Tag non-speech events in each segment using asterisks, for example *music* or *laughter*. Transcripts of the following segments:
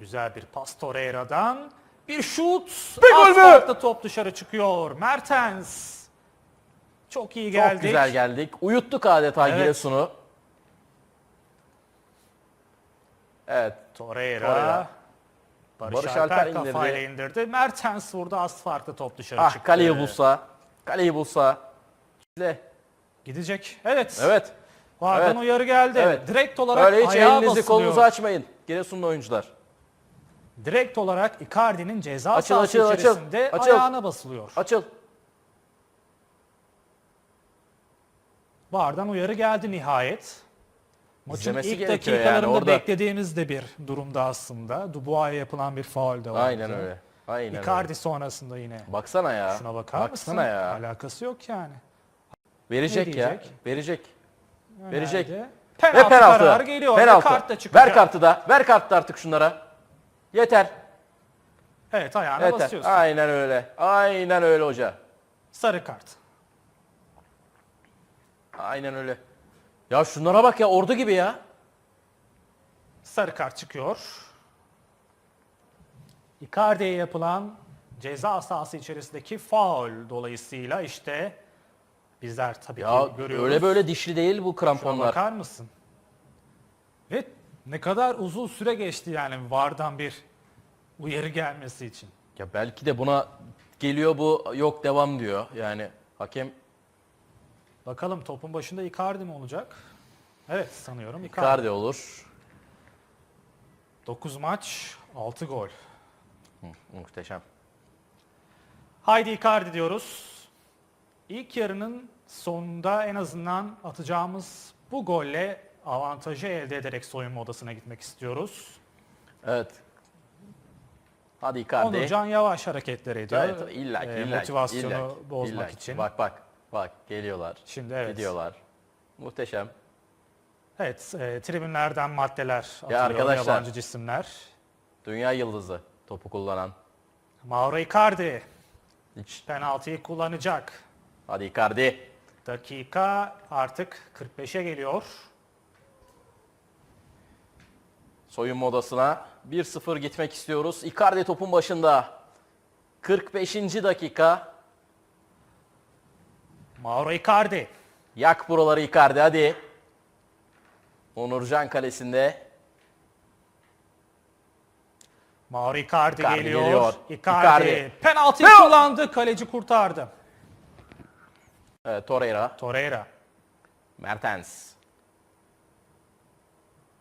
Güzel bir pas Torreira'dan. Bir şut. Bir gol mü? top dışarı çıkıyor. Mertens. Çok iyi geldik. Çok güzel geldik. Uyuttuk adeta Evet. Giresun'u. Evet. Torreira. Torreira. Barış, Barış Alper, Alper kafayla indirdi. indirdi. Mertens vurdu. Az farklı top dışarı Ah çıktı. kaleyi bulsa. Kaleyi bulsa. İşte. Gidecek. Evet. Evet. Vardan Evet. uyarı geldi. Evet. Direkt olarak Öyle hiç elinizi basılıyor. kolunuzu açmayın. Giresunlu oyuncular. Direkt olarak Icardi'nin ceza Açıl, sahası açıl, açıl. içerisinde Açıl. ayağına basılıyor. Açıl. Vardan uyarı geldi nihayet. Maçın İzlemesi ilk gerekiyor yani dakikalarında orada. beklediğimiz de bir durumda aslında. Dubois'a yapılan bir faul de vardı. Aynen öyle. Aynen Icardi öyle. sonrasında yine. Baksana ya. Şuna bakar Baksana mısın? ya. Alakası yok yani. Verecek ya. Verecek. Verecek. Nerede? Ve Penaltı, penaltı. kararı geliyor. Penaltı. Kart da çıkacak. Ver kartı da. Ver kartı da artık şunlara. Yeter. Evet ayağına Yeter. basıyorsun. Aynen öyle. Aynen öyle hoca. Sarı kart. Aynen öyle. Ya şunlara bak ya ordu gibi ya. Sarı kart çıkıyor. Icardi'ye yapılan ceza sahası içerisindeki faul dolayısıyla işte bizler tabii Ya ki görüyoruz. öyle böyle dişli değil bu Şuna kramponlar. bakar mısın? Ve ne kadar uzun süre geçti yani VAR'dan bir uyarı gelmesi için. Ya belki de buna geliyor bu yok devam diyor. Yani hakem Bakalım topun başında Icardi mi olacak? Evet sanıyorum Icardi. Icardi olur. 9 maç, 6 gol. Muhteşem. Haydi Icardi diyoruz. İlk yarının sonunda en azından atacağımız bu golle avantajı elde ederek soyunma odasına gitmek istiyoruz. Evet. Hadi Icardi. Onurcan yavaş hareketler ediyor. Evet, illa ki, Ee, illa ki, motivasyonu illa ki, bozmak illa ki. için. Bak bak bak geliyorlar. Şimdi evet. Gidiyorlar. Muhteşem. Evet, e, tribünlerden maddeler atılıyor, arkadaşlar. yabancı cisimler. Dünya yıldızı topu kullanan. Mauro Icardi Hiç. penaltıyı kullanacak. Hadi Icardi. Dakika artık 45'e geliyor. Soyunma odasına 1-0 gitmek istiyoruz. Icardi topun başında. 45. dakika. Mauro Icardi. Yak buraları Icardi hadi. Onurcan kalesinde. Mauro Icardi, Icardi geliyor. geliyor. Icardi. Icardi. Penaltı. kullandı. Kaleci kurtardı. Evet, Torreira. Torreira. Mertens.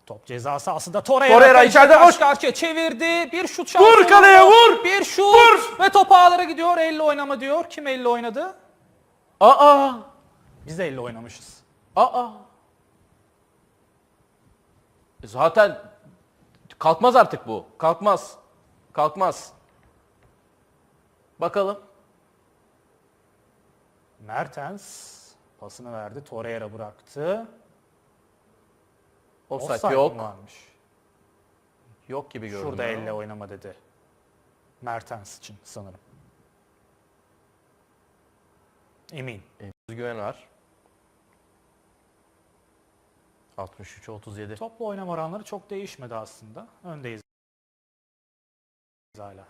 Top ceza sahasında Torreira. Torreira içeride boş. karşıya çevirdi. Bir şut şansı. Vur kaleye, vur. Bir şut. Ve top ağlara gidiyor. Elle oynama diyor. Kim elle oynadı? Aa! Biz de elle oynamışız. Aa! E Zaten kalkmaz artık bu. Kalkmaz. Kalkmaz. Bakalım. Mertens pasını verdi. Torreira bıraktı. Offside, Offside yok. varmış? Yok gibi görünüyor. Şurada elle oynama dedi. Mertens için sanırım. Emin. Güven var. 63 37. Toplu oynama oranları çok değişmedi aslında. Öndeyiz hala.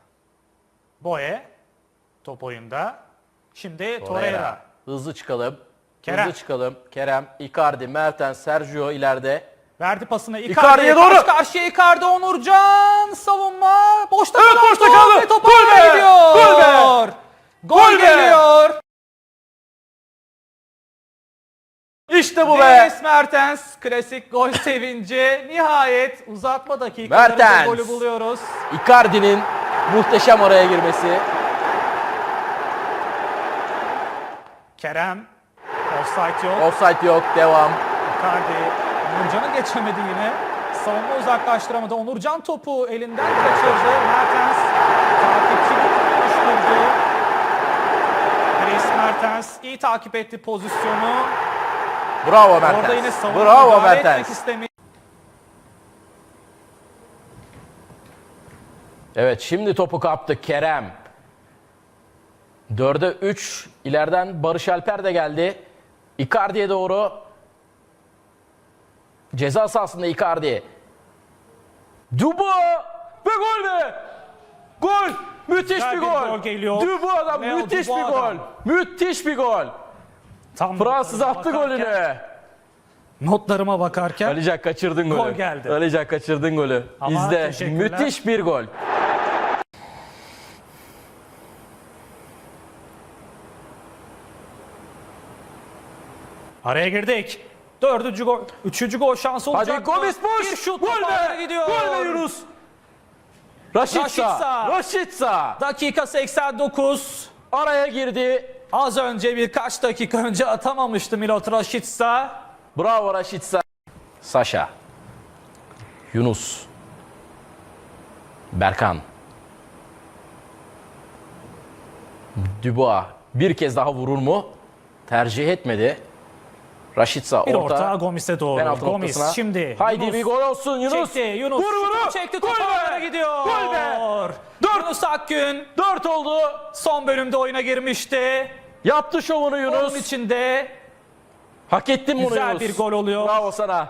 Boye top oyunda. Şimdi Torreira. Hızlı çıkalım. Kerem. Hızlı çıkalım. Kerem, Icardi, Mertens, Sergio ileride. Verdi pasını Icardi'ye Icardi'ye doğru. Karşı karşıya Icardi Onurcan savunma. Boşta Evet, kalan boşta kaldı. ve top Gol be! gidiyor. Gol be! Gol Gol be! geliyor. İşte bu be. Deniz Mertens klasik gol *laughs* sevinci. Nihayet uzatma dakikalarında golü buluyoruz. Icardi'nin muhteşem araya girmesi. Kerem offside yok. Offside yok. Devam. Icardi Onurcan'ı geçemedi yine. Savunma uzaklaştıramadı. Onurcan topu elinden kaçırdı. Mertens takipçini düşürdü. Dries Mertens iyi takip etti pozisyonu. Bravo Mertens. Orada yine savunma Bravo Mertens. istemiyor. Evet şimdi topu kaptı Kerem. 4'e 3 ileriden Barış Alper de geldi. Icardi'ye doğru. Ceza sahasında Icardi. Dubo ve gol be! Gol! Müthiş Güzel bir gol. gol geliyor. Dubois'dan Leo müthiş bir gol. Müthiş bir gol. Tam Fransız attı bakarken- golünü. Notlarıma bakarken Alican kaçırdın golü. Gol geldi. Alican kaçırdın golü. Ama İzle. Müthiş bir gol. araya girdik. Dördüncü gol, üçüncü gol şansı olacak. Hadi Gomis boş. Bir şut Gol be. gidiyor. Gol be Yunus. Raşitsa. Raşitsa. Dakika 89. Araya girdi. Az önce birkaç dakika önce atamamıştı Milot Raşitsa. Bravo Raşitsa. Saşa. Yunus. Berkan. Dubois bir kez daha vurur mu? Tercih etmedi. Raşitsa Bir orta. orta, Gomis'e doğru. Penaltı Gomis noktasına. şimdi. Haydi Yunus bir gol olsun Yunus. Çekti. Yunus Vur vuru. çekti. Gol be. gidiyor. Gol be. Dört. Yunus Akgün 4 oldu. son bölümde oyuna girmişti. Yaptı şovunu Yunus. Onun içinde Hak ettin bunu Güzel Yunus. bir gol oluyor. Bravo sana.